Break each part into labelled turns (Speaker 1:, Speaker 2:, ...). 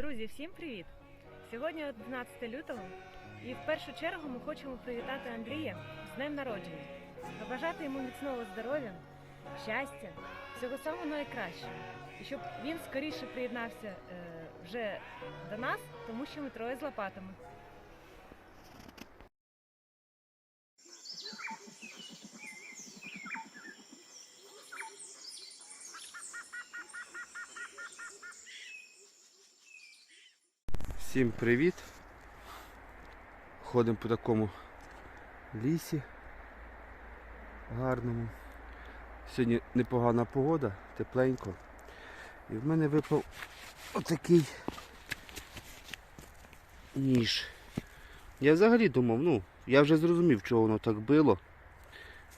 Speaker 1: Друзі, всім привіт! Сьогодні 11 лютого, і в першу чергу ми хочемо привітати Андрія з днем народження, побажати йому міцного здоров'я, щастя, всього самого найкращого. І щоб він скоріше приєднався е, вже до нас, тому що ми троє з лопатами.
Speaker 2: Всім привіт! Ходимо по такому лісі гарному. Сьогодні непогана погода, тепленько. І в мене випав отакий ніж. Я взагалі думав, ну, я вже зрозумів, чого воно так било.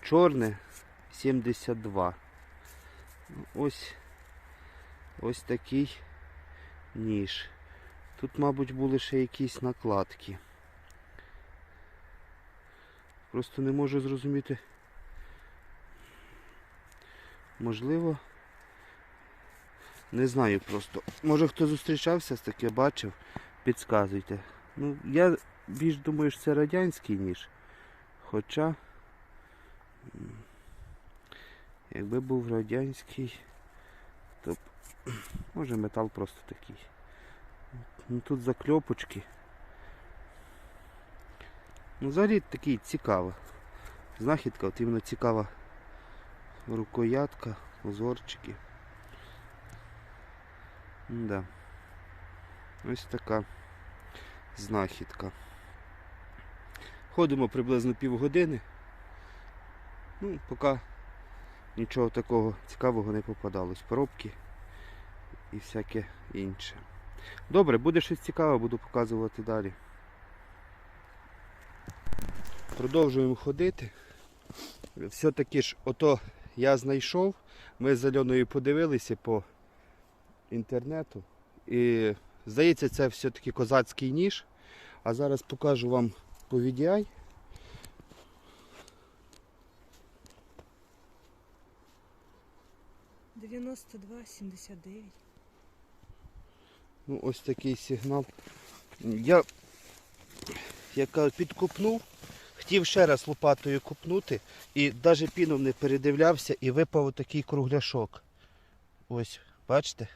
Speaker 2: Чорне 72. Ну, Ось ось такий ніж. Тут, мабуть, були ще якісь накладки. Просто не можу зрозуміти. Можливо. Не знаю просто. Може хто зустрічався з таке, бачив, підказуйте. Ну, я більш думаю, що це радянський ніж. Хоча, якби був радянський, то б, може метал просто такий. Ну тут закльопочки. Ну, взагалі такий цікава. Знахідка, от іменно цікава рукоятка, узорчики. Да. Ось така знахідка. Ходимо приблизно півгодини. Ну, поки нічого такого цікавого не попадалось. Пробки і всяке інше. Добре, буде щось цікаве, буду показувати далі. Продовжуємо ходити. Все-таки ж, ото я знайшов. Ми з Альоною подивилися по інтернету. І здається, це все-таки козацький ніж. А зараз покажу вам по VDI.
Speaker 1: Дев'яносто два сімдесят дев'ять.
Speaker 2: Ну, ось такий сигнал. Я яка підкупнув, хотів ще раз лопатою купнути і навіть піном не передивлявся і випав такий кругляшок. Ось, бачите?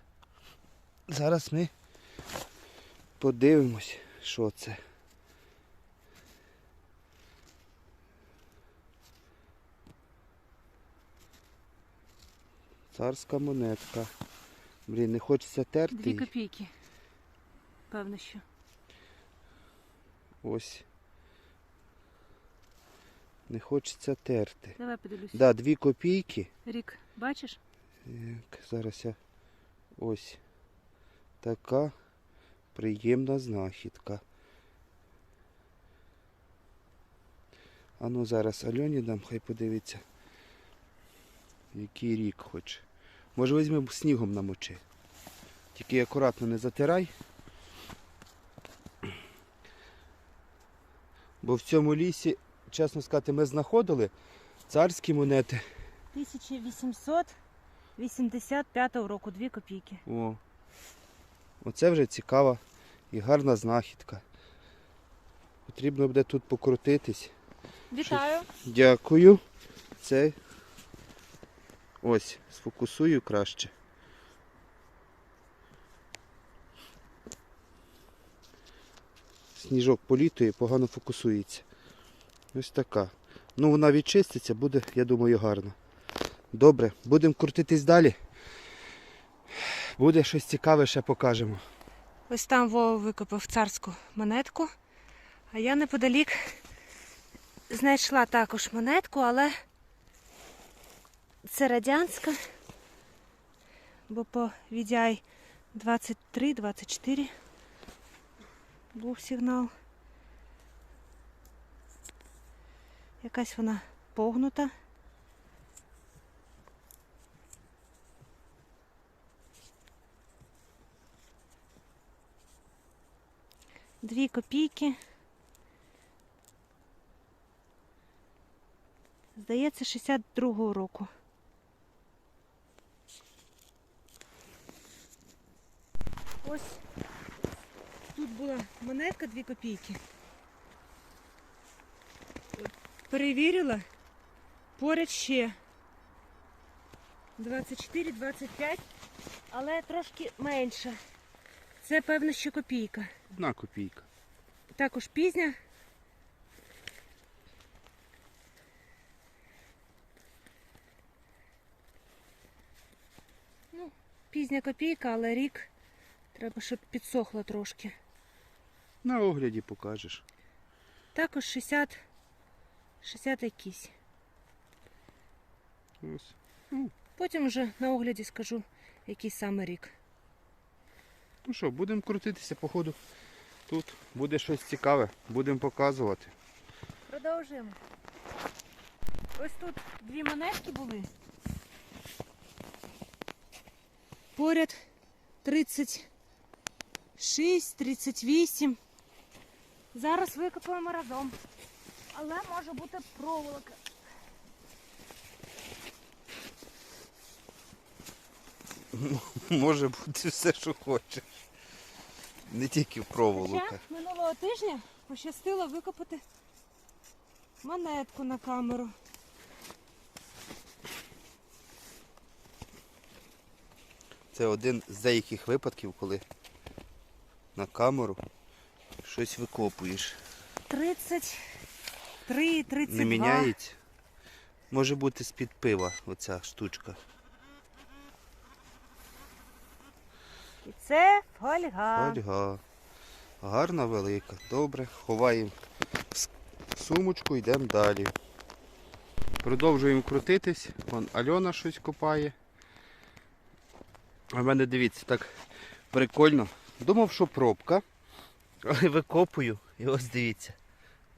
Speaker 2: Зараз ми подивимось, що це. Царська монетка. Блін, не хочеться терти.
Speaker 1: Дві копійки. Певно, що.
Speaker 2: Ось. Не хочеться терти.
Speaker 1: Давай подивлюсь.
Speaker 2: Да, дві копійки.
Speaker 1: Рік, бачиш?
Speaker 2: Так, зараз я ось така приємна знахідка. А ну зараз Альоні дам, хай подивиться. Який рік хоч. Може візьмемо снігом намочи. Тільки акуратно не затирай. Бо в цьому лісі, чесно сказати, ми знаходили царські монети.
Speaker 1: 1885 року, дві копійки.
Speaker 2: О, оце вже цікава і гарна знахідка. Потрібно буде тут покрутитись.
Speaker 1: Вітаю!
Speaker 2: Дякую. Це ось, сфокусую краще. Сніжок політує, погано фокусується. Ось така. Ну вона відчиститься, буде, я думаю, гарно. Добре, будемо крутитись далі. Буде щось цікаве, ще покажемо.
Speaker 1: Ось там Вова викопав царську монетку, а я неподалік знайшла також монетку, але це радянська, бо по VDI 23-24 був сигнал. Якась вона погнута. Дві копійки. Здається, 62-го року. Ось була монетка 2 копійки. Перевірила. Поряд ще 24, 25, але трошки менше. Це певно, що копійка.
Speaker 2: Одна копійка.
Speaker 1: Також пізня. Ну, пізня копійка, але рік треба, щоб підсохло трошки.
Speaker 2: На огляді покажеш.
Speaker 1: Також 60, 60 якийсь.
Speaker 2: Ось.
Speaker 1: Потім вже на огляді скажу, який саме рік.
Speaker 2: Ну що, будемо крутитися, походу. Тут буде щось цікаве, будемо показувати.
Speaker 1: Продовжуємо. Ось тут дві монетки були. Поряд 36, 38. Зараз викопуємо разом. Але може бути проволока.
Speaker 2: Може бути все, що хочеш. Не тільки проволока.
Speaker 1: Хоча минулого тижня пощастило викопати монетку на камеру.
Speaker 2: Це один з деяких випадків, коли на камеру щось викопуєш.
Speaker 1: 33, 32.
Speaker 2: Не міняється. Може бути з-під пива оця штучка.
Speaker 1: І це фольга.
Speaker 2: Ольга. Гарна велика. Добре. Ховаємо в сумочку, йдемо далі. Продовжуємо крутитись. Вон Альона щось копає. А в мене дивіться, так прикольно. Думав, що пробка. Але викопую. І ось дивіться.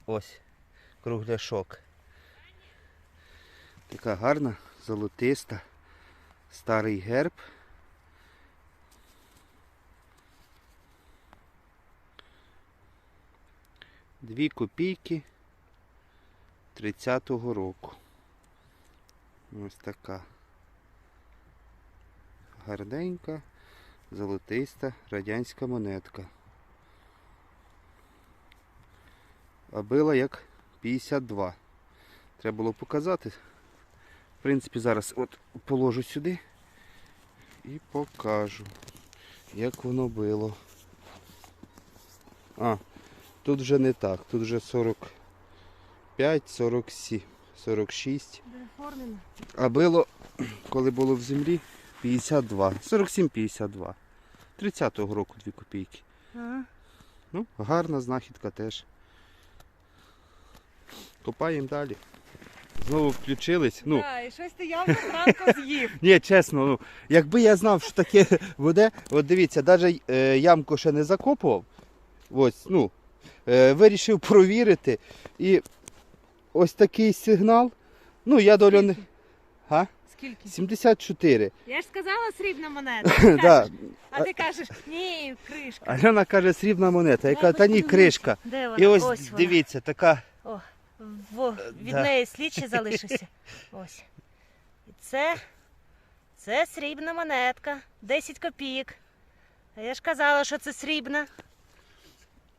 Speaker 2: Ось. Кругляшок. Така гарна, золотиста. Старий герб. Дві копійки 30-го року. Ось така. Гарненька, золотиста радянська монетка. А била як 52. Треба було показати. В принципі, зараз от положу сюди і покажу, як воно било. А, Тут вже не так, тут вже 45, 47, 46. А було, коли було в землі, 52. 47-52. 30-го року 2 копійки.
Speaker 1: Ага.
Speaker 2: Ну, гарна знахідка теж. Копаємо далі. Знову включились. Ну,
Speaker 1: Да, і щось ти явно зранку з'їв.
Speaker 2: ні, чесно, ну, якби я знав, що таке буде, от дивіться, навіть е, ямку ще не закопував. Ось, ну, е, вирішив провірити. І ось такий сигнал. Ну, я долю не. Га?
Speaker 1: Скільки?
Speaker 2: 74.
Speaker 1: Я ж сказала срібна монета. Ти
Speaker 2: да.
Speaker 1: А ти кажеш, ні, кришка.
Speaker 2: Альона каже, срібна монета.
Speaker 1: Я
Speaker 2: та ні, кришка.
Speaker 1: Де вона?
Speaker 2: І ось,
Speaker 1: вона.
Speaker 2: дивіться, така.
Speaker 1: О, во, від
Speaker 2: да.
Speaker 1: неї слідчий залишився. Ось. І це, це срібна монетка. 10 копійок. А я ж казала, що це срібна.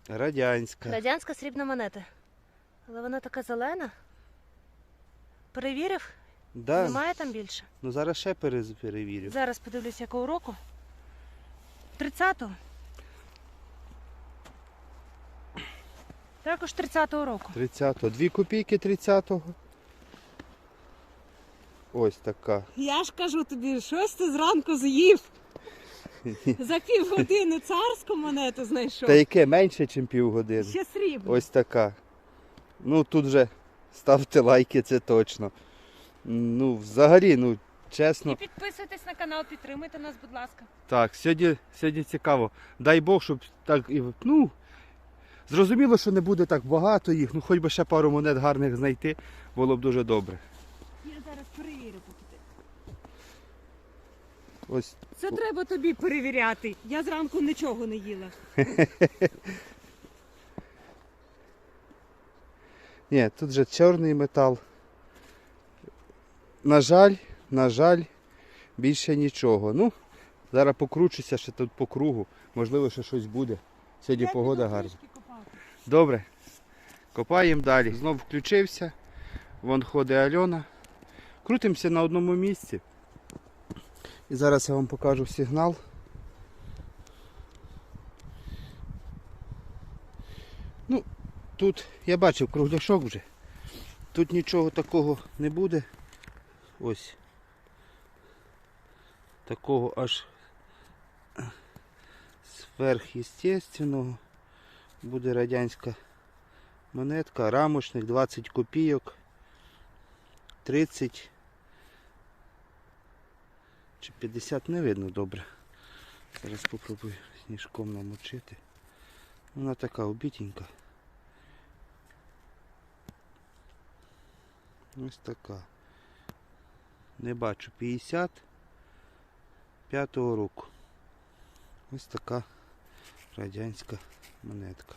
Speaker 2: Радянська.
Speaker 1: Радянська срібна монета. Але вона така зелена. Перевірив?
Speaker 2: Да.
Speaker 1: Немає там більше.
Speaker 2: Ну зараз ще перевірю.
Speaker 1: Зараз подивлюся, якого року. 30-го. Також 30-го року.
Speaker 2: 30-го. Дві копійки 30-го. Ось така.
Speaker 1: Я ж кажу тобі, щось ти зранку з'їв. За півгодини царську монету знайшов.
Speaker 2: Та яке менше, ніж півгодини.
Speaker 1: Ще срібну.
Speaker 2: Ось така. Ну тут вже ставте лайки, це точно. Ну, взагалі, ну, чесно.
Speaker 1: І підписуйтесь на канал, підтримуйте нас, будь ласка.
Speaker 2: Так, сьогодні, сьогодні цікаво. Дай Бог, щоб так і. Ну, зрозуміло, що не буде так багато їх, ну хоч би ще пару монет гарних знайти, було б дуже добре.
Speaker 1: Я зараз перевірю поки ти.
Speaker 2: Ось
Speaker 1: Це треба тобі перевіряти. Я зранку нічого не їла.
Speaker 2: Ні, тут же чорний метал. На жаль, на жаль, більше нічого. Ну, зараз покручуся ще тут по кругу. Можливо, ще щось буде. Сьогодні погода гарна. Добре. Копаємо далі. Знов включився. Вон ходить Альона. Крутимося на одному місці. І зараз я вам покажу сигнал. Ну, тут я бачив кругляшок вже. Тут нічого такого не буде. Ось. Такого аж сверхъестественного. Буде радянська монетка, рамочник 20 копійок. 30 чи 50 не видно добре. Зараз спробую сніжком намочити. Вона така обітенька. Ось така. Не бачу 50 п'ятого року. Ось така радянська монетка.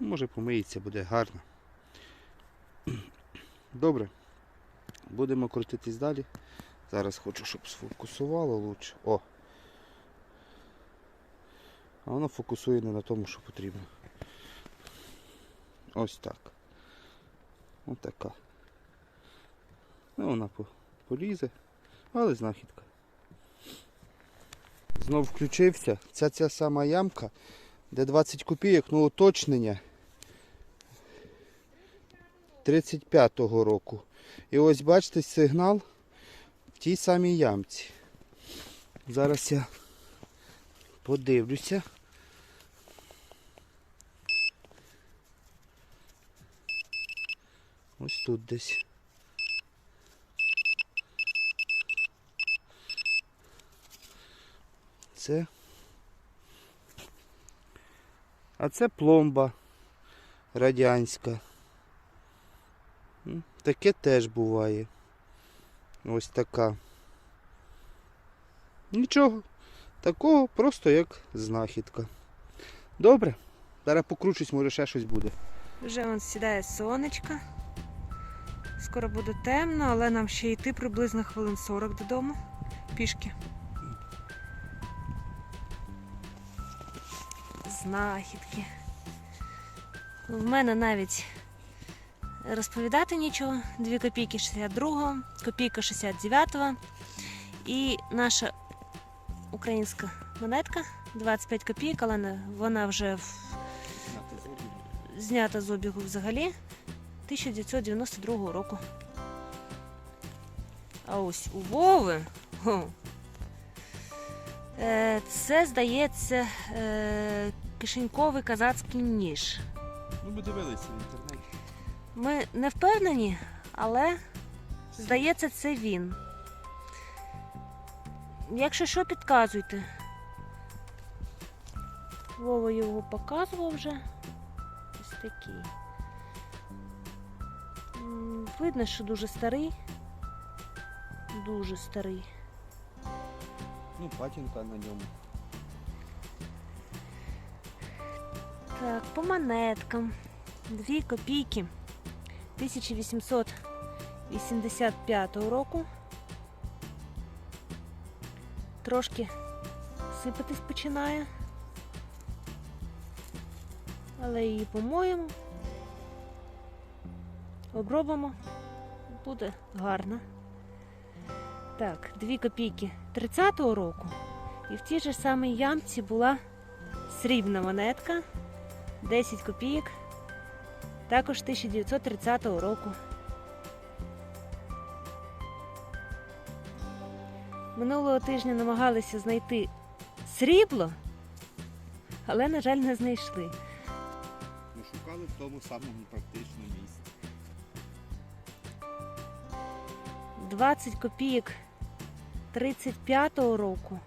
Speaker 2: Ну, Може помиється, буде гарно. Добре. Будемо крутитись далі. Зараз хочу, щоб сфокусувало лучше. О! А воно фокусує не на тому, що потрібно. Ось так. Ось така. Ну, вона полізе, але знахідка. Знов включився. Це ця сама ямка, де 20 копійок, ну уточнення 35-го року. І ось бачите сигнал в тій самій ямці. Зараз я подивлюся. Ось тут десь. Це. А це пломба радянська. Таке теж буває. Ось така. Нічого. Такого просто як знахідка. Добре. Зараз покручусь, може ще щось буде.
Speaker 1: Вже он сідає сонечко. Скоро буде темно, але нам ще йти приблизно хвилин 40 додому. Пішки. Знахідки. В мене навіть розповідати нічого. 2 копійки 62-го, копійка 69-го. І наша українська монетка 25 копійок, але вона вже в знята з обігу взагалі 1992 року. А ось у Вови. е, Це, здається, е, кишеньковий казацький ніж.
Speaker 2: Ну, ми дивилися в інтернеті.
Speaker 1: Ми не впевнені, але здається, це він. Якщо що, підказуйте. Вова його показував вже. Ось такий. Видно, що дуже старий. Дуже старий.
Speaker 2: Ну, патінка на ньому.
Speaker 1: Так, по монеткам. Дві копійки 1885 року. Трошки сипатись починає. Але її помоємо. Обробимо. Буде гарно. Так, дві копійки 30-го року. І в тій же самій ямці була срібна монетка. 10 копійок. Також 1930 року. Минулого тижня намагалися знайти срібло, але, на жаль, не знайшли.
Speaker 2: Ми шукали в тому самому практичному місці.
Speaker 1: 20 копійок 35-го року.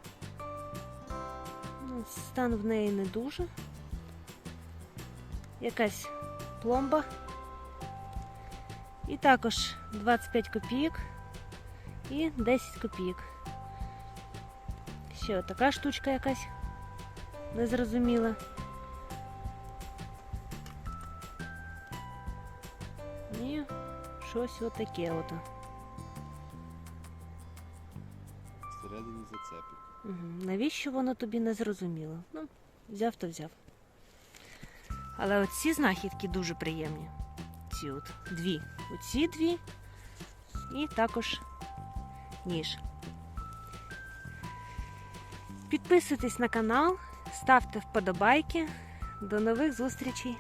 Speaker 1: Ну, стан в неї не дуже. Якась пломба. І також 25 копійок і 10 копійок. Ще така штучка якась незрозуміла. І щось отаке ото.
Speaker 2: Всередині зацепик.
Speaker 1: Угу. Навіщо воно тобі не зрозуміло? Ну, взяв то взяв. Але оці знахідки дуже приємні. Ці от дві. Оці дві і також ніж. Підписуйтесь на канал, ставте вподобайки. До нових зустрічей!